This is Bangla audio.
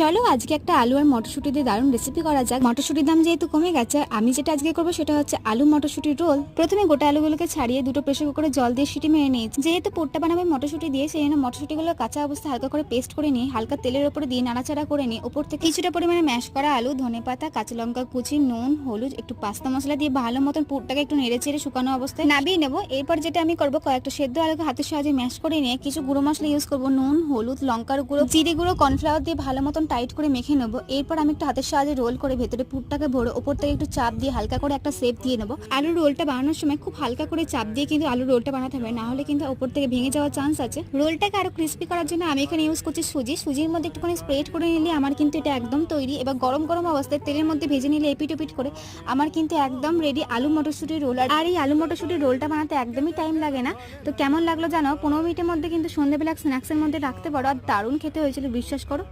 চলো আজকে একটা আলু আর মটরশুঁটি দিয়ে দারুণ রেসিপি করা যাক। মটরশুঁটির দাম যেহেতু কমে গেছে আমি যেটা আজকে করব সেটা হচ্ছে আলু মটরশুঁটির রোল। প্রথমে গোটা আলুগুলোকে ছাড়িয়ে দুটো প্রেশার কুকারে জল দিয়ে সিটি মেরে নিয়েছি। যেহেতু পোটটা বানাবে মটরশুঁটি দিয়ে, সেই জন্য মটরশুঁটিগুলো কাঁচা অবস্থা হালকা করে পেস্ট করে নিয়ে হালকা তেলের উপরে দিয়ে নাড়াচাড়া করে নিয়ে উপর থেকে কিছুটা পরিমাণে ম্যাশ করা আলু, ধনে পাতা, কাঁচা লঙ্কা কুচি, নুন, হলুদ, একটু পাস্তা মশলা দিয়ে ভালো মতন পুরটাকে একটু নেড়ে চেড়ে শুকানো অবস্থায় নাবিয়ে নেব। এরপর যেটা আমি করব, কয়েকটা সেদ্ধ আলুকে হাতের সাহায্যে ম্যাশ করে নিয়ে কিছু গুঁড়ো মশলা ইউজ করব, নুন, হলুদ, লঙ্কার গুঁড়ো, জিরে গুঁড়ো কর্নফ্লাওয়ার দিয়ে ভালো মতন টাইট করে মেখে নেব। এরপর আমি একটু হাতের সাহায্যে রোল করে ভেতরে পুরটাকে ভরে ওপর থেকে একটু চাপ দিয়ে হালকা করে একটা শেপ দিয়ে নেব। আলুর রোলটা বানানোর সময় খুব হালকা করে চাপ দিয়ে কিন্তু আলুর রোলটা বানাতে হবে, না হলে কিন্তু ওপর থেকে ভেঙে যাওয়ার চান্স আছে। রোলটাকে আরও ক্রিস্পি করার জন্য আমি এখানে ইউজ করছি সুজি। সুজির মধ্যে একটুখানি স্প্রেড করে নিলে আমার কিন্তু এটা একদম তৈরি এবার গরম গরম অবস্থায় তেলের মধ্যে ভেজে নিলে এপিট ওপিট করে আমার কিন্তু একদম রেডি আলু মটরশুঁটির রোল আর এই আলু মটরশুঁটির রোলটা বানাতে একদমই টাইম লাগে না। তো কেমন লাগল জানো? পনেরো মিনিটের মধ্যে কিন্তু সন্ধ্যেবেলা স্ন্যাক্সের মধ্যে রাখতে পারো। আর দারুণ খেতে হয়েছিল, বিশ্বাস করো।